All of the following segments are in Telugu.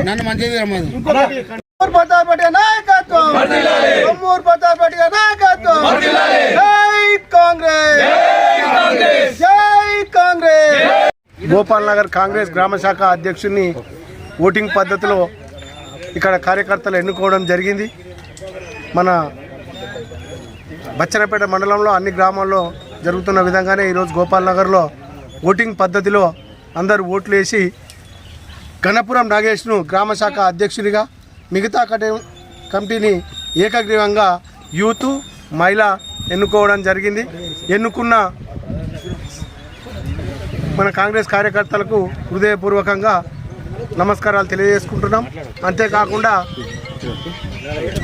నన్ను మంచిది నాయకత్వం కొమ్మూరు నాయకత్వం జై కాంగ్రెస్! జై కాంగ్రెస్! గోపాల్ నగర్ కాంగ్రెస్ గ్రామ శాఖ అధ్యక్షుడిని ఓటింగ్ పద్ధతిలో ఇక్కడ కార్యకర్తలు ఎన్నుకోవడం జరిగింది. మన బచ్చనపేట మండలంలో అన్ని గ్రామాల్లో జరుగుతున్న విధంగానే ఈరోజు గోపాల్ నగర్లో ఓటింగ్ పద్ధతిలో అందరూ ఓట్లు వేసి గణపురం నాగేష్ను గ్రామ శాఖ అధ్యక్షుడిగా మిగతా కటే కమిటీని ఏకగ్రీవంగా యూత్ మహిళ ఎన్నుకోవడం జరిగింది. ఎన్నుకున్న మన కాంగ్రెస్ కార్యకర్తలకు హృదయపూర్వకంగా నమస్కారాలు తెలియజేసుకుంటున్నాం. అంతేకాకుండా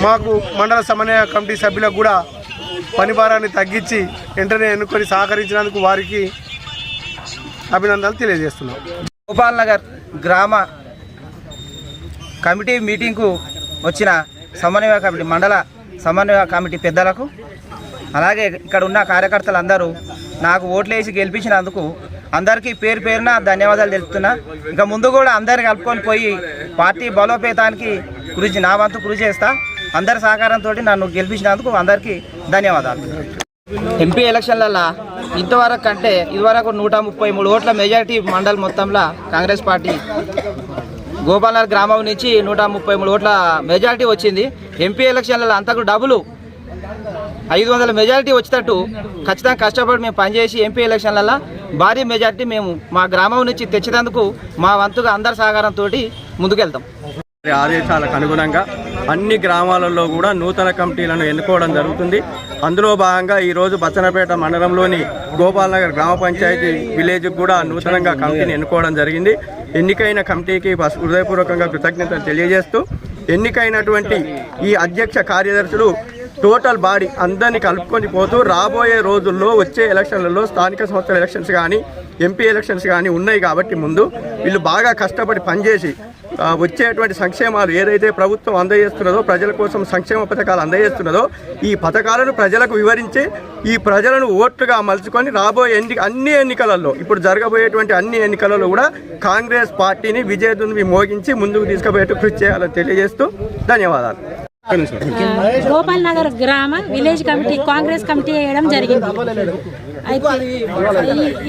మాకు మండల సమన్వయ కమిటీ సభ్యులకు కూడా పనిభారాన్ని తగ్గించి వెంటనే ఎన్నుకొని సహకరించినందుకు వారికి అభినందనలు తెలియజేస్తున్నాం. గోపాల్ నగర్ గ్రామ కమిటీ మీటింగ్కు వచ్చిన సమన్వయ కమిటీ మండల సమన్వయ కమిటీ పెద్దలకు అలాగే ఇక్కడ ఉన్న కార్యకర్తలందరూ నాకు ఓట్లేసి గెలిపించినందుకు అందరికీ పేరు పేరున ధన్యవాదాలు తెలుపుతున్నా. ఇంకా ముందు కూడా అందరిని కలుపుకొని పోయి పార్టీ బలోపేతానికి కృషి నా వంతు కృషి చేస్తా. అందరి సహకారంతో నన్ను గెలిపించినందుకు అందరికీ ధన్యవాదాలు. ఎంపీ ఎలక్షన్లలో ఇంతవరకు కంటే ఇదివరకు నూట ముప్పై మూడు ఓట్ల మెజారిటీ మండల్ మొత్తంలో కాంగ్రెస్ పార్టీ గోపాలనగర్ గ్రామం నుంచి నూట ముప్పై మూడు ఓట్ల మెజారిటీ వచ్చింది. ఎంపీ ఎలక్షన్లలో అంతకు డబులు ఐదు వందల మెజారిటీ వచ్చేటట్టు ఖచ్చితంగా కష్టపడి మేము పనిచేసి ఎంపీ ఎలక్షన్లలో భారీ మెజారిటీ మేము మా గ్రామం నుంచి తెచ్చినందుకు మా వంతుగా అందరి సహకారంతో ముందుకెళ్తాం. ఆదేశాలకు అనుగుణంగా అన్ని గ్రామాలలో కూడా నూతన కమిటీలను ఎన్నుకోవడం జరుగుతుంది. అందులో భాగంగా ఈరోజు బచ్చనపేట మండలంలోని గోపాల్ నగర్ గ్రామ పంచాయతీ విలేజ్కి కూడా నూతనంగా కమిటీని ఎన్నుకోవడం జరిగింది. ఎన్నికైన కమిటీకి హృదయపూర్వకంగా కృతజ్ఞతలు తెలియజేస్తూ ఎన్నికైనటువంటి ఈ అధ్యక్ష కార్యదర్శులు టోటల్ బాడీ అందరినీ కలుపుకొని పోతూ రాబోయే రోజుల్లో వచ్చే ఎలక్షన్లలో స్థానిక సంస్థల ఎలక్షన్స్ కానీ ఎంపీ ఎలక్షన్స్ కానీ ఉన్నాయి కాబట్టి ముందు వీళ్ళు బాగా కష్టపడి పనిచేసి వచ్చేటువంటి సంక్షేమాలు ఏదైతే ప్రభుత్వం అందజేస్తున్నదో ప్రజల కోసం సంక్షేమ పథకాలు అందజేస్తున్నదో ఈ పథకాలను ప్రజలకు వివరించి ఈ ప్రజలను ఓట్లుగా మలుచుకొని రాబోయే ఎన్ని అన్ని ఎన్నికలలో ఇప్పుడు జరగబోయేటువంటి అన్ని ఎన్నికలలో కూడా కాంగ్రెస్ పార్టీని విజయదుని మోగించి ముందుకు తీసుకుపోయేట్టు కృషి చేయాలని తెలియజేస్తూ ధన్యవాదాలు. గోపాల్ నగర్ గ్రామ విలేజ్ కమిటీ కాంగ్రెస్ కమిటీ వేయడం జరిగింది. అయితే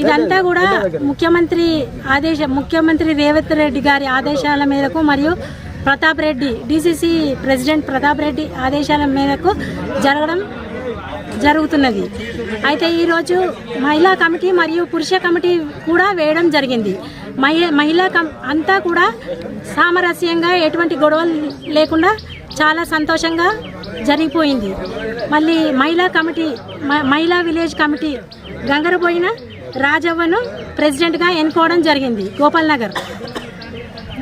ఇదంతా కూడా ముఖ్యమంత్రి ఆదేశ ముఖ్యమంత్రి రేవంత్ రెడ్డి గారి ఆదేశాల మేరకు మరియు ప్రతాప్ రెడ్డి డిసిసి ప్రెసిడెంట్ ప్రతాప్ రెడ్డి ఆదేశాల మేరకు జరగడం జరుగుతున్నది. అయితే ఈరోజు మహిళా కమిటీ మరియు పురుష కమిటీ కూడా వేయడం జరిగింది. మహి మహిళా కం అంతా కూడా సామరస్యంగా ఎటువంటి గొడవలు లేకుండా చాలా సంతోషంగా జరిగిపోయింది. మళ్ళీ మహిళా కమిటీ మ- మహిళా విలేజ్ కమిటీ గంగరబోయిన రాజవ్వను ప్రెసిడెంట్గా ఎన్నుకోవడం జరిగింది గోపాల్ నగర్.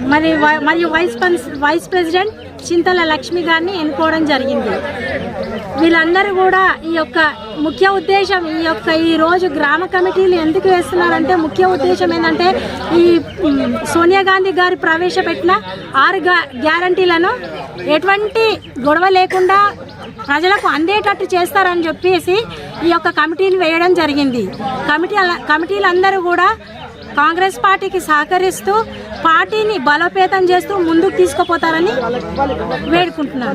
మరి మరియు vice vice president Chintala Lakshmi గారిని ఎన్నుకోవడం జరిగింది. వీళ్ళందరూ కూడా ఈ యొక్క ముఖ్య ఉద్దేశం ఈ యొక్క ఈ రోజు గ్రామ కమిటీలు ఎందుకు వేస్తున్నారంటే ముఖ్య ఉద్దేశం ఏంటంటే ఈ సోనియా గాంధీ గారు ప్రవేశపెట్టిన ఆరు గ్యారంటీలను ఎటువంటి గొడవ లేకుండా ప్రజలకు అందేటట్టు చేస్తారని చెప్పేసి ఈ యొక్క కమిటీని వేయడం జరిగింది. కమిటీ కమిటీలందరూ కూడా కాంగ్రెస్ పార్టీకి సహకరిస్తూ పార్టీని బలోపేతం చేస్తూ ముందుకు తీసుకుపోతారని వేడుకుంటున్నాను.